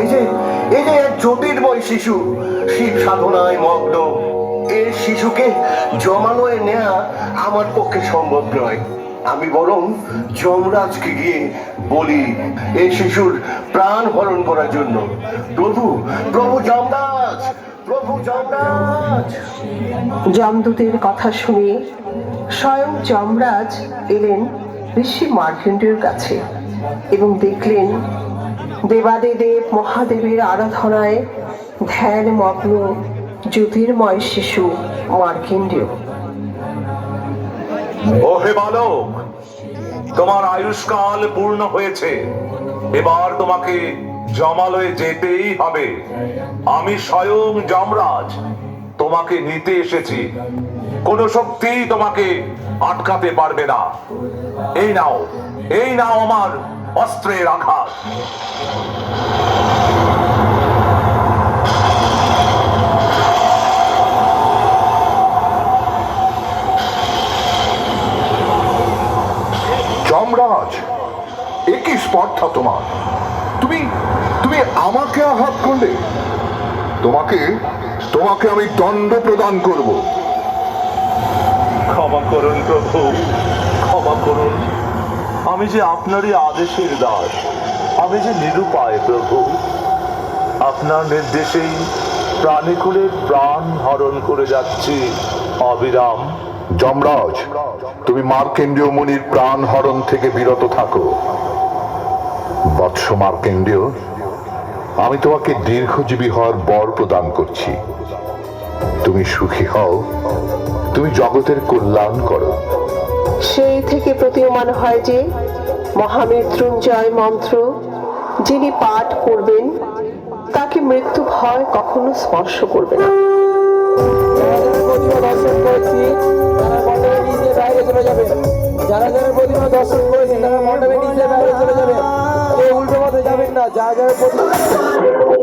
এই যে এই যে এক শিশু শিব সাধনায় মগ্ন। শিশুকে জমালয়ে নেয়া আমার পক্ষে সম্ভব নয়। আমি বরং যমরাজকে গিয়ে বলি শিশুর প্রাণ হরণ করার জন্য। প্রভু প্রভু যমরাজ প্রভু যমরাজ। যমদূতের কথা শুনে স্বয়ং যমরাজ এলেন ঋষি মার্কেন্ডের কাছে এবং দেখলেন দেবাদিদেব মহাদেবের আরাধনায় ধ্যান মগ্ন জ্যোতির্ময় শিশু মার্কেন্ডেয় ও হে বালক, তোমার আয়ুষ্কাল পূর্ণ হয়েছে। এবার তোমাকে জমালয়ে যেতেই হবে। আমি স্বয়ং যমরাজ, তোমাকে নিতে এসেছি। কোন শক্তি তোমাকে আটকাতে পারবে না। এই নাও এই নাও আমার অস্ত্রের আঘাত। যমরাজ এ কি স্পর্ধা তোমার। তুমি তুমি আমাকে আঘাত করলে? তোমাকে তোমাকে আমি দণ্ড প্রদান করব। ক্ষমা করুন করুন আমি যে আপনারই আদেশের দাস আমি যে নিরুপায় প্রভু আপনার নির্দেশেই প্রাণীকুলের প্রাণ হরণ করে যাচ্ছি অবিরাম। যমরাজ তুমি মার্কেন্ডীয় মুনির প্রাণ হরণ থেকে বিরত থাকো। বৎস মার্কেন্ডীয় আমি তোমাকে দীর্ঘজীবী হওয়ার বর প্রদান করছি। তুমি সুখী হও তুমি জগতের কল্যাণ করো। সেই থেকে প্রতীয়মান হয় যে মহামৃত্যুঞ্জয় মন্ত্র। যিনি পাঠ করবেন, তাকে মৃত্যু ভয় কখনো স্পর্শ করবে না। দর্শন করেছি তারা বাইরে চলে যারা যারা প্রতিমা দর্শন করেছে তারা মণ্ডপে নিজে বাইরে চলে যাবে কেউ উল্টো পথে যাবেন না, যারা যারা প্রতিমা